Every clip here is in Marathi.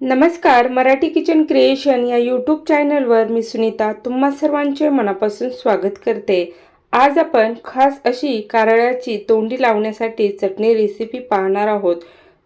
नमस्कार मराठी किचन क्रिएशन या यूट्यूब चॅनलवर मी सुनीता तुम्हा सर्वांचे मनापासून स्वागत करते. आज आपण खास अशी कारळ्याची तोंडी लावण्यासाठी चटणी रेसिपी पाहणार आहोत.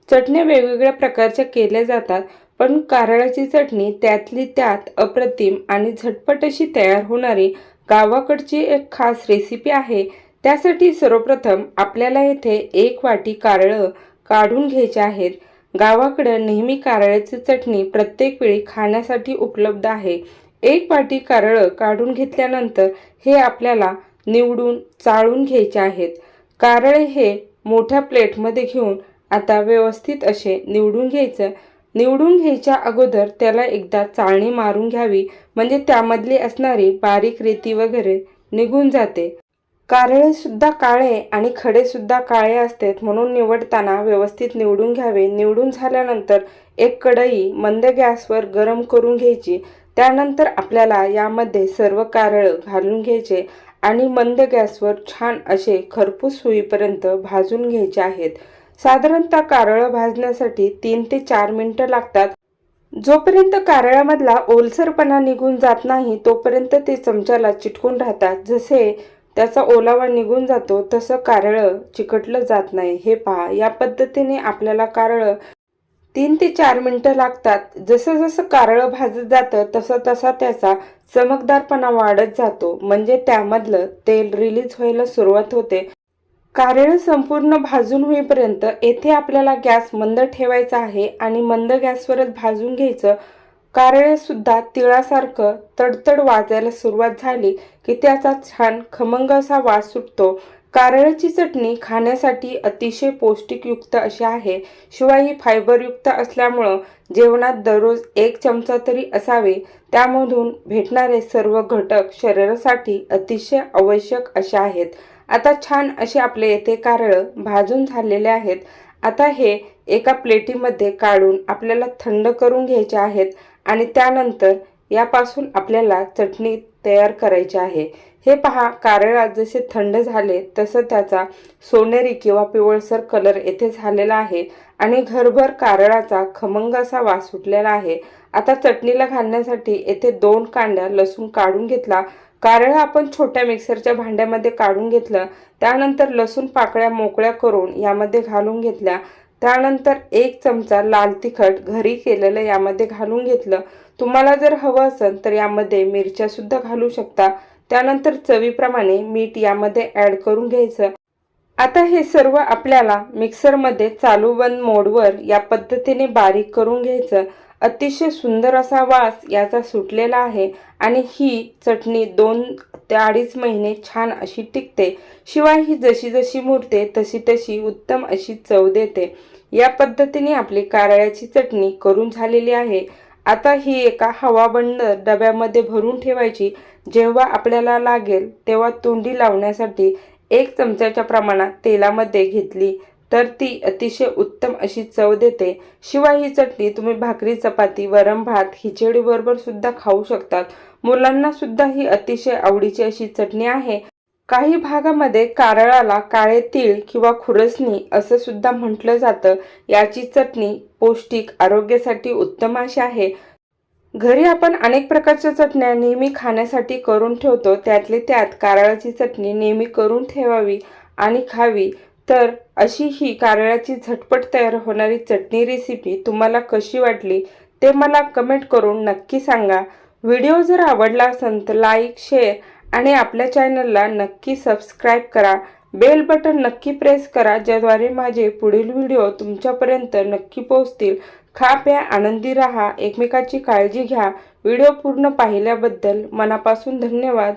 चटण्या वेगवेगळ्या प्रकारच्या केल्या जातात पण कारळाची चटणी त्यातली त्यात अप्रतिम आणि झटपट अशी तयार होणारी गावाकडची एक खास रेसिपी आहे. त्यासाठी सर्वप्रथम आपल्याला येथे एक वाटी कारळं काढून घ्यायचे आहेत. गावाकडं नेहमी कारळ्याची चटणी प्रत्येक वेळी खाण्यासाठी उपलब्ध आहे. एक वाटी कारळं काढून घेतल्यानंतर हे आपल्याला निवडून चाळून घ्यायचे आहेत. कारळे हे मोठ्या प्लेटमध्ये घेऊन आता व्यवस्थित असे निवडून घ्यायचं. निवडून घ्यायच्या अगोदर त्याला एकदा चाळणी मारून घ्यावी. म्हणजे त्यामधली असणारी बारीक रेती वगैरे निघून जाते. कारळे सुद्धा काळे आणि खडे सुद्धा काळे असतात म्हणून निवडताना व्यवस्थित निवडून घ्यावे. निवडून झाल्यानंतर एक कढई मंद गॅसवर गरम करून घ्यायची. त्यानंतर आपल्याला यामध्ये सर्व कारळं घालून घ्यायचे आणि मंद गॅसवर छान असे खरपूस होईपर्यंत भाजून घ्यायचे आहेत. साधारणतः कारळं भाजण्यासाठी तीन ते चार मिनिटं लागतात. जोपर्यंत कारळ्यामधला ओलसरपणा निघून जात नाही तोपर्यंत ते चमच्याला चिटकून राहतात. जसे त्याचा ओलावा निघून जातो तसं कारळं चिकटलं जात नाही. हे पहा या पद्धतीने आपल्याला कारळं तीन ते चार मिनटं लागतात. जसं जसं कारळं भाजत जातं तसं तसा त्याचा चमकदारपणा वाढत जातो. म्हणजे त्यामधलं तेल रिलीज व्हायला सुरुवात होते. कारळं संपूर्ण भाजून होईपर्यंत येथे आपल्याला गॅस मंद ठेवायचा आहे आणि मंद गॅसवरच भाजून घ्यायचं. कारळे सुद्धा तिळासारखं तडतड वाजायला सुरुवात झाली की त्याचा छान खमंग असा वास सुटतो. कारळ्याची चटणी खाण्यासाठी अतिशय पौष्टिकयुक्त अशी आहे. शिवाय ही फायबरयुक्त असल्यामुळं जेवणात दररोज एक चमचा तरी असावे. त्यामधून भेटणारे सर्व घटक शरीरासाठी अतिशय आवश्यक असे आहेत. आता छान असे आपले येथे कारळं भाजून झालेले आहेत. आता हे एका प्लेटीमध्ये काढून आपल्याला थंड करून घ्यायचे आहेत. आणि त्यानंतर यापासून आपल्याला चटणी तयार करायची आहे. हे पहा कारळा जसे थंड झाले तसं त्याचा सोनेरी किंवा पिवळसर कलर येथे झालेला आहे आणि घरभर कारळाचा खमंग असा वास सुटलेला आहे. आता चटणीला घालण्यासाठी येथे दोन कांड्या लसूण काढून घेतला. कारळा आपण छोट्या मिक्सरच्या भांड्यामध्ये काढून घेतलं. त्यानंतर लसूण पाकळ्या मोकळ्या करून यामध्ये घालून घेतल्या. त्यानंतर एक चमचा लाल तिखट घरी केलेलं यामध्ये घालून घेतलं. तुम्हाला जर हवं असेल तर यामध्ये मिरच्या सुद्धा घालू शकता. त्यानंतर चवीप्रमाणे मीठ यामध्ये ॲड करून घ्यायचं. आता हे सर्व आपल्याला मिक्सरमध्ये चालू बंद मोडवर या पद्धतीने बारीक करून घ्यायचं. अतिशय सुंदर असा वास याचा सुटलेला आहे आणि ही चटणी दोन ते अडीच महिने छान अशी टिकते. शिवाय ही जशी जशी मुरते तशी तशी उत्तम अशी चव देते. या पद्धतीने आपली कारळ्याची चटणी करून झालेली आहे. आता ही एका हवाबंद डब्यामध्ये भरून ठेवायची. जेव्हा आपल्याला लागेल तेव्हा तोंडी लावण्यासाठी एक चमच्याच्या प्रमाणात तेलामध्ये घेतली. तर ती अतिशय उत्तम अशी चव देते. शिवाय ही चटणी तुम्ही भाकरी चपाती वरम भात खिचडीबरोबर सुद्धा खाऊ शकतात. मुलांना सुद्धा ही अतिशय आवडीची अशी चटणी आहे. काही भागामध्ये कारळाला काळे तीळ किंवा खुरसणी असं सुद्धा म्हटलं जातं. याची चटणी पौष्टिक आरोग्यासाठी उत्तम अशी आहे. घरी आपण अनेक प्रकारच्या चटण्या नेहमी खाण्यासाठी करून ठेवतो. त्यातले त्यात कारळाची चटणी नेहमी करून ठेवावी आणि खावी. तर अशी ही कारळाची झटपट तयार होणारी चटणी रेसिपी तुम्हाला कशी वाटली ते मला कमेंट करून नक्की सांगा. व्हिडिओ जर आवडला असेल तर लाईक शेअर आणि आपल्या चॅनलला नक्की सबस्क्राईब करा. बेल बटन नक्की प्रेस करा ज्याद्वारे माझे पुढील व्हिडिओ तुमच्यापर्यंत नक्की पोहोचतील. खा प्या आनंदी राहा एकमेकाची काळजी घ्या. व्हिडिओ पूर्ण पाहिल्याबद्दल मनापासून धन्यवाद.